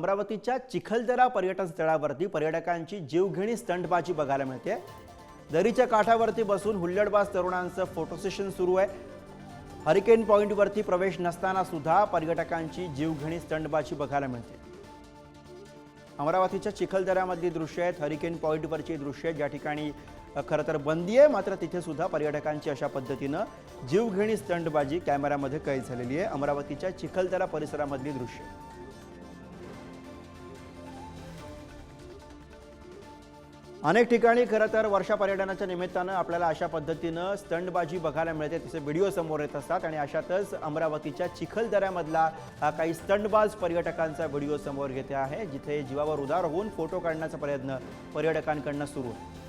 अमरावतीच्या चिखलदरा पर्यटन स्थळावरती पर्यटकांची जीवघेणी स्टंटबाजी बघायला मिळते. दरीच्या काठावरती बसून हुल्लडबाज तरुणांचं फोटो सेशन सुरू आहे. हरिकेन पॉईंटवरती प्रवेश नसताना सुद्धा पर्यटकांची जीवघेणी स्टंटबाजी बघायला मिळते. अमरावतीच्या चिखलदऱ्यामधली दृश्य आहेत. हरिकेन पॉईंटवरची दृश्य आहेत. ज्या ठिकाणी खरं तर बंदी आहे. मात्र तिथे सुद्धा पर्यटकांची अशा पद्धतीनं जीवघेणी स्टंटबाजी कॅमेऱ्यामध्ये कैद झालेली आहे. अमरावतीच्या चिखलदरा परिसरामधली दृश्य. अनेक ठिकाणी खरं तर वर्षा पर्यटनाच्या निमित्तानं आपल्याला अशा पद्धतीनं स्टंटबाजी बघायला मिळते. तसे व्हिडिओ समोर येत असतात आणि अशातच अमरावतीच्या चिखलदऱ्यामधला हा काही स्टंटबाज पर्यटकांचा व्हिडिओ समोर घेते आहे जिथे जीवावर उदार होऊन फोटो काढण्याचा प्रयत्न पर्यटकांकडनं सुरू आहे.